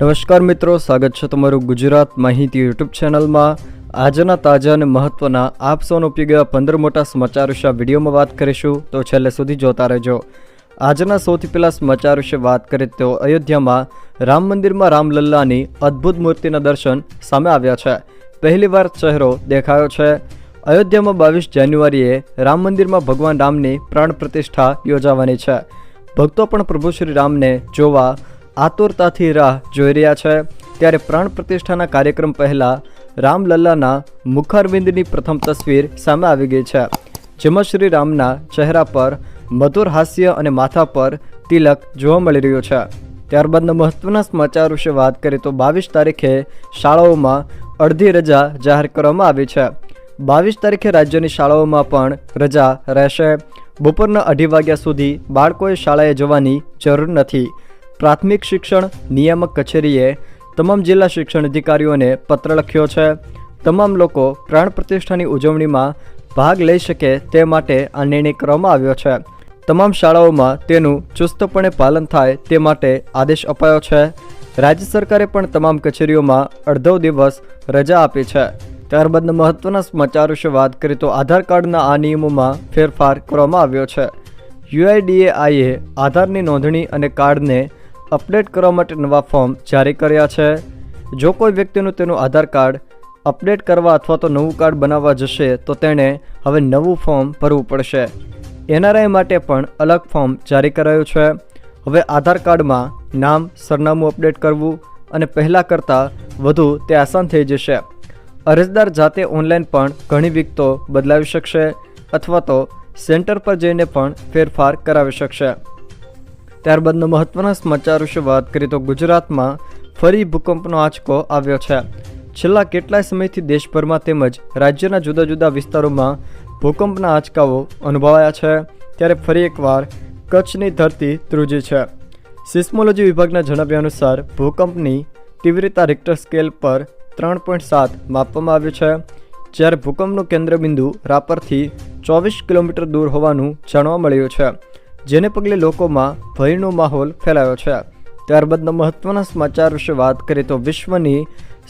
નમસ્કાર મિત્રો, સ્વાગત છે તમારું ગુજરાત માહિતી યુટ્યુબ ચેનલમાં. આજના તાજા અને મહત્વના આપ સૌનો ઉપયોગી પંદર મોટા સમાચાર વિશે વિડીયોમાં વાત કરીશું, તો છેલ્લે સુધી જોતા રહેજો. આજના સૌથી પહેલા સમાચાર વિશે વાત કરીએ તો અયોધ્યામાં રામ મંદિરમાં રામલલ્લાની અદ્ભુત મૂર્તિના દર્શન સામે આવ્યા છે. પહેલીવાર ચહેરો દેખાયો છે. અયોધ્યામાં બાવીસ જાન્યુઆરીએ રામ મંદિરમાં ભગવાન રામની પ્રાણ પ્રતિષ્ઠા યોજાવાની છે. ભક્તો પણ પ્રભુ શ્રી રામને જોવા આતુરતાથી રાહ જોઈ રહ્યા છે. ત્યારે પ્રાણ પ્રતિષ્ઠાના કાર્યક્રમ પહેલાં રામલલ્લાના મુખારવિંદની પ્રથમ તસવીર સામે આવી ગઈ છે, જેમાં શ્રી રામના ચહેરા પર મધુર હાસ્ય અને માથા પર તિલક જોવા મળી રહ્યો છે. ત્યારબાદના મહત્વના સમાચાર વિશે વાત કરીએ તો બાવીસ તારીખે શાળાઓમાં અડધી રજા જાહેર કરવામાં આવી છે. બાવીસ તારીખે રાજ્યની શાળાઓમાં પણ રજા રહેશે. બપોરના અઢી વાગ્યા સુધી બાળકોએ શાળાએ જવાની જરૂર નથી. પ્રાથમિક શિક્ષણ નિયામક કચેરીએ તમામ જિલ્લા શિક્ષણ અધિકારીઓને પત્ર લખ્યો છે. તમામ લોકો પ્રાણ પ્રતિષ્ઠાની ઉજવણીમાં ભાગ લઈ શકે તે માટે આ નિર્ણય કરવામાં આવ્યો છે. તમામ શાળાઓમાં તેનું ચુસ્તપણે પાલન થાય તે માટે આદેશ અપાયો છે. રાજ્ય સરકારે પણ તમામ કચેરીઓમાં અડધો દિવસ રજા આપી છે. ત્યારબાદના મહત્વના સમાચાર વિશે વાત કરીએ તો આધાર કાર્ડના આ નિયમોમાં ફેરફાર કરવામાં આવ્યો છે. યુઆઈડીએઆઈએ આધારની નોંધણી અને કાર્ડને અપડેટ કરવા માટે નવા ફોર્મ જારી કર્યા છે. જો કોઈ વ્યક્તિનું તેનું આધાર કાર્ડ અપડેટ કરવા અથવા તો નવું કાર્ડ બનાવવા જશે, તો તેણે હવે નવું ફોર્મ ભરવું પડશે. એનઆરઆઈ માટે પણ અલગ ફોર્મ જારી કરાયું છે. હવે આધાર કાર્ડમાં નામ, સરનામું અપડેટ કરવું અને પહેલાં કરતાં વધુ તે આસાન થઈ જશે. અરજદાર જાતે ઓનલાઈન પણ ઘણી વિગતો બદલાવી શકશે અથવા તો સેન્ટર પર જઈને પણ ફેરફાર કરાવી શકશે. ત્યારબાદનો મહત્વના સમાચાર વિશે વાત કરીએ તો ગુજરાતમાં ફરી ભૂકંપનો આંચકો આવ્યો છે. છેલ્લા કેટલાય સમયથી દેશભરમાં તેમજ રાજ્યના જુદા જુદા વિસ્તારોમાં ભૂકંપના આંચકાઓ અનુભવાયા છે. ત્યારે ફરી એકવાર કચ્છની ધરતી ધ્રુજી છે. સિસ્મોલોજી વિભાગના જણાવ્યા અનુસાર ભૂકંપની તીવ્રતા રિક્ટર સ્કેલ પર ત્રણ પોઈન્ટ સાત માપવામાં આવ્યું છે. જ્યારે ભૂકંપનું કેન્દ્રબિંદુ રાપરથી ચોવીસ કિલોમીટર દૂર હોવાનું જાણવા મળ્યું છે. જેને પગલે લોકોમાં ભયનો માહોલ ફેલાયો છે. ત્યારબાદના મહત્વના સમાચાર વિશે વાત કરીએ તો વિશ્વની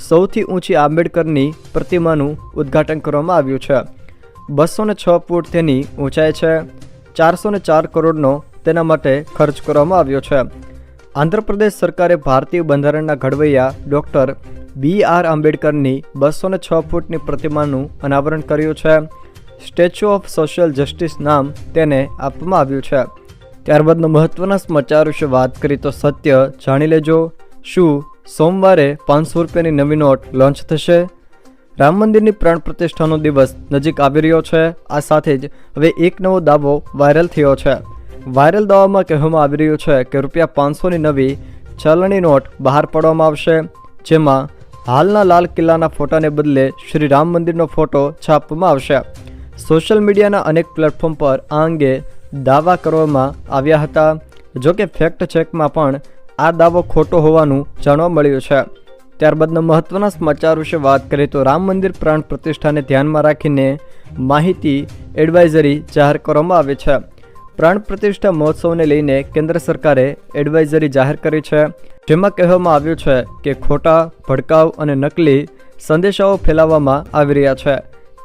સૌથી ઊંચી આંબેડકરની પ્રતિમાનું ઉદ્ઘાટન કરવામાં આવ્યું છે. બસો ને છ ફૂટ તેની ઊંચાઈ છે. ચારસો ને ચાર કરોડનો તેના માટે ખર્ચ કરવામાં આવ્યો છે. આંધ્રપ્રદેશ સરકારે ભારતીય બંધારણના ઘડવૈયા ડૉક્ટર બી આર આંબેડકરની બસો ને છ ફૂટની પ્રતિમાનું અનાવરણ કર્યું છે. સ્ટેચ્યુ ઓફ સોશિયલ જસ્ટિસ નામ તેને આપવામાં આવ્યું છે. ત્યારબાદનો મહત્વના સમાચાર વિશે વાત કરીએ તો સત્ય જાણી લેજો. શું સોમવારે પાંચસો રૂપિયાની નવી નોટ લોન્ચ થશે? રામ મંદિરની પ્રાણ પ્રતિષ્ઠાનો દિવસ નજીક આવી રહ્યો છે. આ સાથે જ હવે એક નવો દાવો વાયરલ થયો છે. વાયરલ દાવામાં કહેવામાં આવી રહ્યું છે કે રૂપિયા પાંચસોની નવી ચલણી નોટ બહાર પાડવામાં આવશે, જેમાં હાલના લાલ કિલ્લાના ફોટાને બદલે શ્રી રામ મંદિરનો ફોટો છાપવામાં આવશે. સોશિયલ મીડિયાના અનેક પ્લેટફોર્મ પર આ અંગે દાવા કરવામાં આવ્યા હતા. જોકે ફેક્ટ ચેકમાં પણ આ દાવો ખોટો હોવાનું જાણવા મળ્યું છે. ત્યારબાદના મહત્વના સમાચાર વિશે વાત કરીએ તો રામ મંદિર પ્રાણ પ્રતિષ્ઠાને ધ્યાનમાં રાખીને માહિતી એડવાઇઝરી જાહેર કરવામાં આવી છે. પ્રાણ પ્રતિષ્ઠા મહોત્સવને લઈને કેન્દ્ર સરકારે એડવાઇઝરી જાહેર કરી છે. જેમાં કહેવામાં આવ્યું છે કે ખોટા ભડકાવ અને નકલી સંદેશાઓ ફેલાવવામાં આવી રહ્યા છે.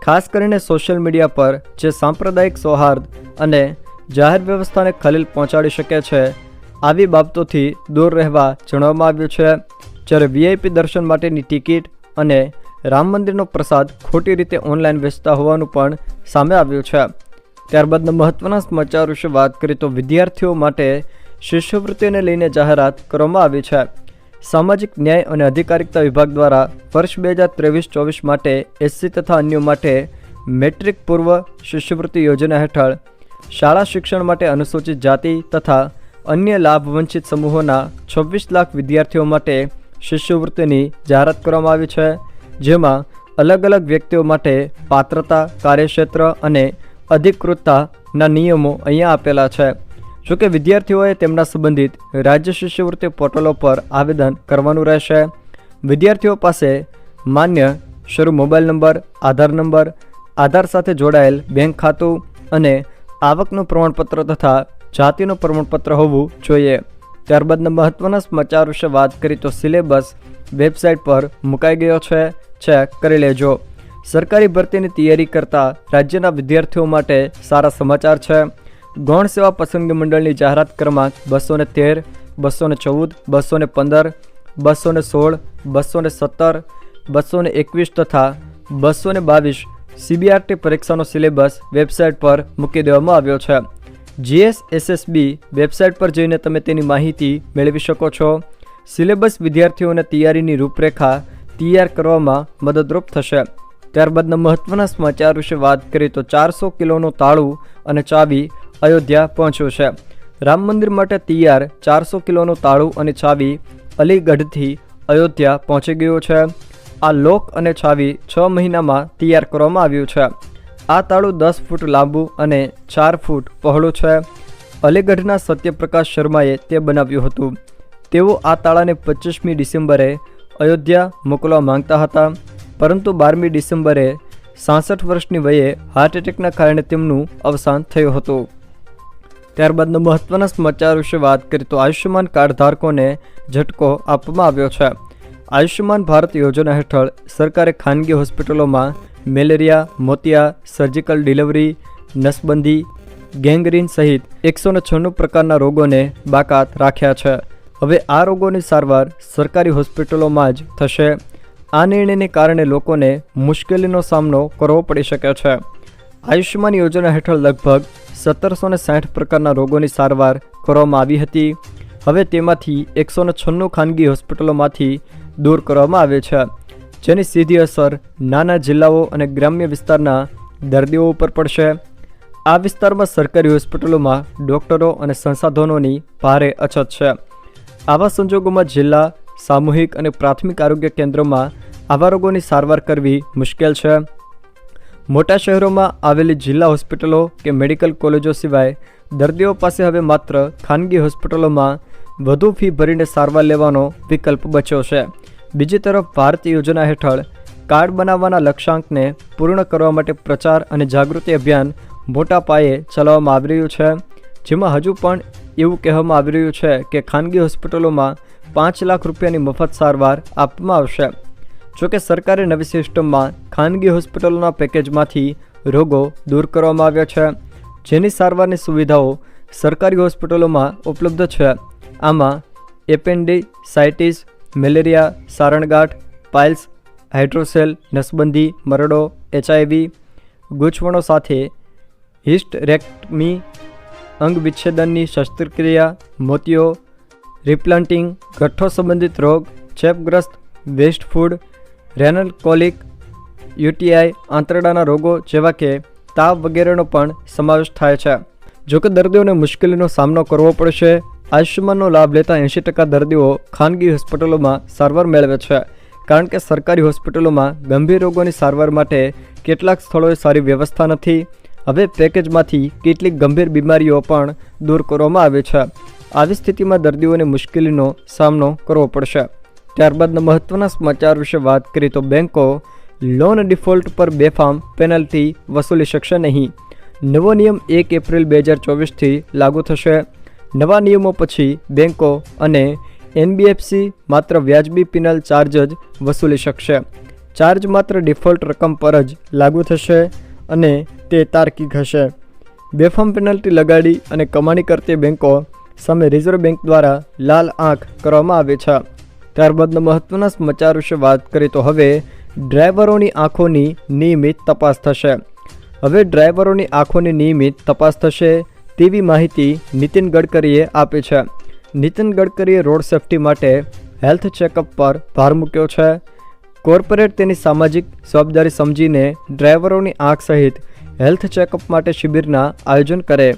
ખાસ કરીને સોશિયલ મીડિયા પર જે સાંપ્રદાયિક સૌહાર્દ અને જાહેર વ્યવસ્થાને ખલેલ પહોંચાડી શકે છે. આવી બાબતોથી દૂર રહેવા જણાવવામાં આવ્યું છે. જ્યારે વીઆઈપી દર્શન માટેની ટિકિટ અને રામ મંદિરનો પ્રસાદ ખોટી રીતે ઓનલાઈન વેચતા હોવાનું પણ સામે આવ્યું છે. ત્યારબાદના મહત્વના સમાચાર વિશે વાત કરીએ તો વિદ્યાર્થીઓ માટે શિષ્યવૃત્તિને લઈને જાહેરાત કરવામાં આવી છે. સામાજિક ન્યાય અને અધિકારિકતા વિભાગ દ્વારા વર્ષ બે હજાર ત્રેવીસ ચોવીસ માટે એસસી તથા અન્યો માટે મેટ્રિક પૂર્વ શિષ્યવૃત્તિ યોજના હેઠળ શાળા શિક્ષણ માટે અનુસૂચિત જાતિ તથા અન્ય લાભ વંચિત સમૂહોના છવ્વીસ લાખ વિદ્યાર્થીઓ માટે શિષ્યવૃત્તિની જાહેરાત કરવામાં આવી છે, જેમાં અલગ અલગ વ્યક્તિઓ માટે પાત્રતા, કાર્યક્ષેત્ર અને અધિકૃતતાના નિયમો અહીંયા આપેલા છે. જોકે વિદ્યાર્થીઓએ તેમના સંબંધિત રાજ્ય શિષ્યવૃત્તિ પોર્ટલો પર આવેદન કરવાનું રહેશે. વિદ્યાર્થીઓ પાસે માન્ય શરૂ mobile number, Aadhaar number, Aadhaar સાથે જોડાયેલ બેંક ખાતું અને આવકનું પ્રમાણપત્ર તથા જાતિનું પ્રમાણપત્ર હોવું જોઈએ. ત્યારબાદના મહત્વના સમાચાર વિશે વાત કરી તો સિલેબસ વેબસાઇટ પર મુકાઈ ગયો છે. ચેક કરી લેજો. સરકારી ભરતીની તૈયારી કરતા રાજ્યના વિદ્યાર્થીઓ માટે સારા સમાચાર છે. ગૌણ સેવા પસંદગી મંડળની જાહેરાત ક્રમાંક બસો ને તેર, બસો ને ચૌદ, બસો ને પંદર, બસો ને સોળ, બસો ને સત્તર, બસો ને એકવીસ તથા બસો ને બાવીસ સીબીઆરટી પરીક્ષાનો સિલેબસ વેબસાઇટ પર મૂકી દેવામાં આવ્યો છે. જીએસ એસએસબી વેબસાઇટ પર જઈને તમે તેની માહિતી મેળવી શકો છો. સિલેબસ વિદ્યાર્થીઓને તૈયારીની રૂપરેખા તૈયાર કરવામાં મદદરૂપ થશે. ત્યારબાદના મહત્વના સમાચાર વિશે વાત કરીએ તો ચારસો કિલોનું તાળું અને ચાવી અયોધ્યા પહોંચ્યું છે. રામ મંદિર માટે તૈયાર ચારસો કિલોનું તાળું અને ચાવી અલીગઢથી અયોધ્યા પહોંચી ગયું છે. આ લોક અને છાવી છ મહિનામાં તૈયાર કરવામાં આવ્યું છે. આ તાળું દસ ફૂટ લાંબુ અને ચાર ફૂટ પહોળું છે. અલીગઢના સત્યપ્રકાશ શર્માએ તે બનાવ્યું હતું. તેઓ આ તાળાને પચીસમી ડિસેમ્બરે અયોધ્યા મોકલવા માંગતા હતા, પરંતુ બારમી ડિસેમ્બરે સાસઠ વર્ષની વયે હાર્ટ એટેકના કારણે તેમનું અવસાન થયું હતું. ત્યારબાદના મહત્વના સમાચાર વિશે વાત કરીએ તો આયુષ્યમાન કાર્ડ ધારકોને ઝટકો આપવામાં આવ્યો છે. આયુષ્યમાન ભારત યોજના હેઠળ સરકારે ખાનગી હોસ્પિટલોમાં મેલેરિયા, મોતિયા, સર્જિકલ ડિલિવરી, નસબંધી, ગેંગરીન સહિત એકસોને છન્નું પ્રકારના રોગોને બાકાત રાખ્યા છે. હવે આ રોગોની સારવાર સરકારી હોસ્પિટલોમાં જ થશે. આ નિર્ણયને કારણે લોકોને મુશ્કેલીનો સામનો કરવો પડી શકે છે. આયુષ્યમાન યોજના હેઠળ લગભગ સત્તરસો સાઠ પ્રકારના રોગોની સારવાર કરવામાં આવી હતી. હવે તેમાંથી એકસોને છન્નું ખાનગી હોસ્પિટલોમાંથી દૂર કરવામાં આવે છે, જેની સીધી અસર નાના જિલ્લાઓ અને ગ્રામ્ય વિસ્તારના દર્દીઓ ઉપર પડશે. આ વિસ્તારમાં સરકારી હોસ્પિટલોમાં ડોક્ટરો અને સંસાધનોની ભારે અછત છે. આવા સંજોગોમાં જિલ્લા સામૂહિક અને પ્રાથમિક આરોગ્ય કેન્દ્રોમાં આવા રોગોની સારવાર કરવી મુશ્કેલ છે. મોટા શહેરોમાં આવેલી જિલ્લા હોસ્પિટલો કે મેડિકલ કોલેજો સિવાય દર્દીઓ પાસે હવે માત્ર ખાનગી હોસ્પિટલોમાં વધુ ફી ભરીને સારવાર લેવાનો વિકલ્પ બચ્યો છે. બીજી તરફ ભારત યોજના હેઠળ કાર્ડ બનાવવાના લક્ષ્યાંકને પૂર્ણ કરવા માટે પ્રચાર અને જાગૃતિ અભિયાન મોટા પાયે ચલાવવામાં આવી રહ્યું છે. જેમાં હજુ પણ એવું કહેવામાં આવી રહ્યું છે કે ખાનગી હોસ્પિટલોમાં પાંચ લાખ રૂપિયાની મફત સારવાર આપવામાં આવશે. જોકે સરકારે નવી સિસ્ટમમાં ખાનગી હોસ્પિટલોના પેકેજમાંથી રોગો દૂર કરવામાં આવ્યા છે. જેની સારવારની સુવિધાઓ સરકારી હોસ્પિટલોમાં ઉપલબ્ધ છે. આમાં એપેન્ડિસાઇટિસ મેલેરિયા, સારણગાંઠ, પાઇલ્સ, હાઇડ્રોસેલ, નસબંધી, મરડો એચઆઈવી ગૂંચવણો સાથે હિસ્ટરેક્ટમી, અંગ વિચ્છેદનની શસ્ત્રક્રિયા, મોતિયો, રિપ્લાન્ટિંગ, ગઠ્ઠો સંબંધિત રોગ ચેપગ્રસ્ત waste food, renal colic, UTI, આંતરડાના રોગો જેવા કે તાવ વગેરેનો પણ સમાવેશ થાય છે. જોકે દર્દીઓને મુશ્કેલીનો સામનો કરવો પડશે આયુષ્યમાનનો લાભ લેતા એંશી ટકા દર્દીઓ ખાનગી હોસ્પિટલોમાં સારવાર મેળવે છે. કારણ કે સરકારી હોસ્પિટલોમાં ગંભીર રોગોની સારવાર માટે કેટલાક સ્થળોએ સારી વ્યવસ્થા નથી. હવે પેકેજમાંથી કેટલીક ગંભીર બીમારીઓ પણ દૂર કરવામાં આવે છે. આવી સ્થિતિમાં દર્દીઓને મુશ્કેલીનો સામનો કરવો પડશે. ત્યારબાદના મહત્વના સમાચાર વિશે વાત કરીએ તો બેન્કો લોન ડિફોલ્ટ પર બેફામ પેનલ્ટી વસૂલી શકશે નહીં. નવો નિયમ એક એપ્રિલ બે હજાર ચોવીસથી લાગુ થશે. નવા નિયમો પછી બેન્કો અને એનબીએફસી માત્ર વ્યાજબી પિનલ ચાર્જ જ વસૂલી શકશે. ચાર્જ માત્ર ડિફોલ્ટ રકમ પર જ લાગુ થશે અને તે તાર્કિક હશે. બેફામ પેનલ્ટી લગાડી અને કમાણી કરતી બેન્કો સામે રિઝર્વ બેન્ક દ્વારા લાલ આંખ કરવામાં આવે છે. ત્યારબાદના મહત્વના સમાચાર વિશે વાત કરીએ તો હવે ડ્રાઈવરોની આંખોની નિયમિત તપાસ થશે. હવે ડ્રાઈવરોની આંખોની નિયમિત તપાસ થશે તેવી માહિતી નીતિન ગડકરીએ આપી છે. નીતિન ગડકરીએ રોડ સેફટી માટે હેલ્થ ચેકઅપ પર ભાર મૂક્યો છે. કોર્પોરેટ તેની સામાજિક જવાબદારી સમજીને ડ્રાઈવરોની આંખ સહિત હેલ્થ ચેકઅપ માટે શિબિરના આયોજન કરે.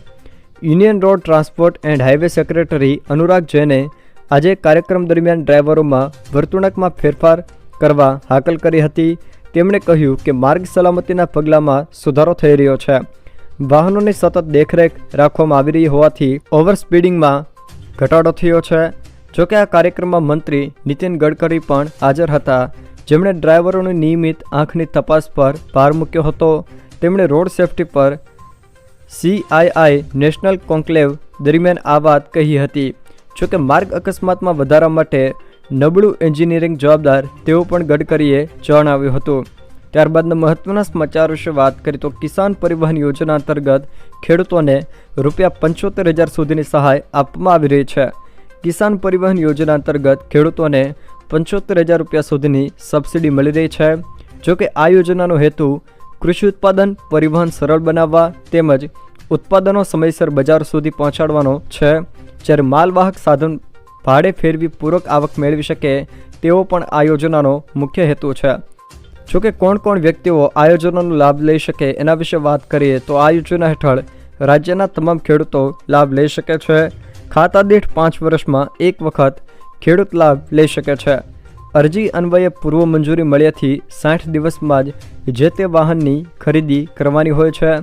Union road transport and highway secretary Anurag જૈને આજે કાર્યક્રમ દરમિયાન ડ્રાઈવરોમાં વર્તુણકમાં ફેરફાર કરવા હાકલ કરી હતી. તેમણે કહ્યું કે માર્ગ સલામતીના પગલાંમાં સુધારો થઈ રહ્યો છે. વાહનોની સતત દેખરેખ રાખવામાં આવી રહી હોવાથી ઓવર સ્પીડિંગમાં ઘટાડો થયો છે. જોકે આ કાર્યક્રમમાં મંત્રી નીતિન ગડકરી પણ હાજર હતા. જેમણે ડ્રાઈવરોની નિયમિત આંખની તપાસ પર ભાર મૂક્યો હતો. તેમણે રોડ સેફટી પર સીઆઈઆઈ નેશનલ કોન્ક્લેવ દરમિયાન આ વાત કહી હતી. જોકે માર્ગ અકસ્માતમાં વધારા માટે નબળું એન્જિનિયરિંગ જવાબદાર તેવું પણ ગડકરીએ જણાવ્યું હતું. ત્યારબાદના મહત્વના સમાચાર વિશે વાત કરીએ તો કિસાન પરિવહન યોજના અંતર્ગત ખેડૂતોને રૂપિયા પંચોતેર હજાર સુધીની સહાય આપવામાં આવી રહી છે. કિસાન પરિવહન યોજના અંતર્ગત ખેડૂતોને પંચોતેર હજાર રૂપિયા સુધીની સબસિડી મળી રહી છે. જોકે આ યોજનાનો હેતુ કૃષિ ઉત્પાદન પરિવહન સરળ બનાવવા તેમજ ઉત્પાદનો સમયસર બજાર સુધી પહોંચાડવાનો છે. જ્યારે માલવાહક સાધન ભાડે ફેરવી પૂરક આવક મેળવી શકે તેવો પણ આ યોજનાનો મુખ્ય હેતુ છે. જોકે કોણ કોણ વ્યક્તિઓ આ યોજનાનો લાભ લઈ શકે એના વિશે વાત કરીએ તો આ યોજના હેઠળ રાજ્યના તમામ ખેડૂતો લાભ લઈ શકે છે. ખાતા દીઠ પાંચ વર્ષમાં એક વખત ખેડૂત લાભ લઈ શકે છે. અરજી અન્વયે પૂર્વ મંજૂરી મળ્યાથી સાઠ દિવસમાં જ જે તે વાહનની ખરીદી કરવાની હોય છે.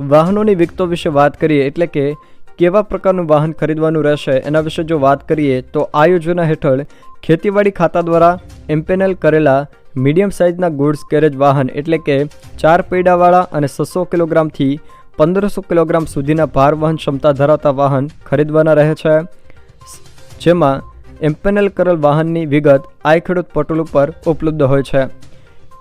વાહનોની વિગતો વિશે વાત કરીએ એટલે કે કેવા પ્રકારનું વાહન ખરીદવાનું રહેશે એના વિશે જો વાત કરીએ તો આ યોજના હેઠળ ખેતીવાડી ખાતા દ્વારા એમ્પેનલ કરેલા મીડિયમ સાઇઝના ગુડ્સ, કેરેજ વાહન એટલે કે ચાર પૈડાવાળા અને છસો કિલોગ્રામથી પંદરસો કિલોગ્રામ સુધીના ભાર વહન ક્ષમતા ધરાવતા વાહન ખરીદવાના રહે છે. જેમાં એમ્પેનલ કરેલ વાહનની વિગત આઈ ખેડૂત પોર્ટલ ઉપર ઉપલબ્ધ હોય છે.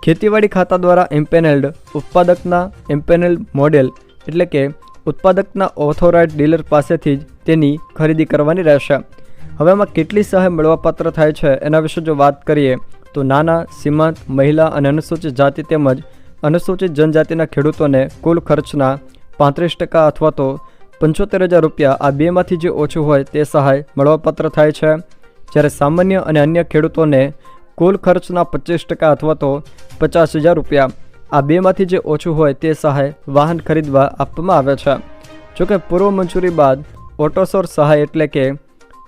ખેતીવાડી ખાતા દ્વારા એમ્પેનલ્ડ ઉત્પાદકના એમ્પેનલ મોડેલ એટલે કે ઉત્પાદકના ઓથોરાઇઝ ડીલર પાસેથી જ તેની ખરીદી કરવાની રહેશે. હવે આમાં કેટલી સહાય મળવાપાત્ર થાય છે એના વિશે જો વાત કરીએ તો નાના, સીમાંત, મહિલા અને અનુસૂચિત જાતિ તેમજ અનુસૂચિત જનજાતિના ખેડૂતોને કુલ ખર્ચના પાંત્રીસ ટકા અથવા તો પંચોતેર હજાર રૂપિયા આ બેમાંથી જે ઓછું હોય તે સહાય મળવાપાત્ર થાય છે. જ્યારે સામાન્ય અને અન્ય ખેડૂતોને કુલ ખર્ચના પચીસ ટકા અથવા તો પચાસ હજાર રૂપિયા આ બેમાંથી જે ઓછું હોય તે સહાય વાહન ખરીદવા આપવામાં આવે છે. જોકે પૂર્વ મંજૂરી બાદ ઓટોસોર સહાય એટલે કે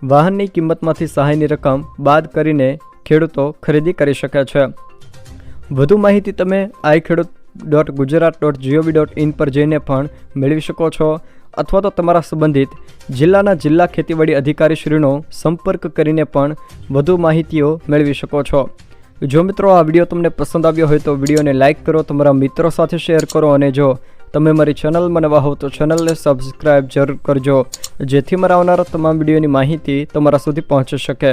વાહનની કિંમતમાંથી સહાયની રકમ બાદ કરીને ખેડૂતો ખરીદી કરી શકે છે. વધુ માહિતી તમે i Khedut dot Gujarat dot G O V dot in પર જઈને પણ મેળવી શકો છો. અથવા તો તમારા સંબંધિત જિલ્લાના જિલ્લા ખેતીવાડી અધિકારીશ્રીનો સંપર્ક કરીને પણ વધુ માહિતીઓ મેળવી શકો છો. જો મિત્રો આ વીડિયો તમને પસંદ આવ્યો હોય તો વિડીયોને લાઇક કરો, તમારા મિત્રો સાથે શેર કરો અને જો તમે મારી ચેનલમાં નવા હો તો ચેનલને સબસ્ક્રાઈબ જરૂર કરજો, જેથી મારા આવનારા તમામ વિડીયોની માહિતી તમારા સુધી પહોંચી શકે.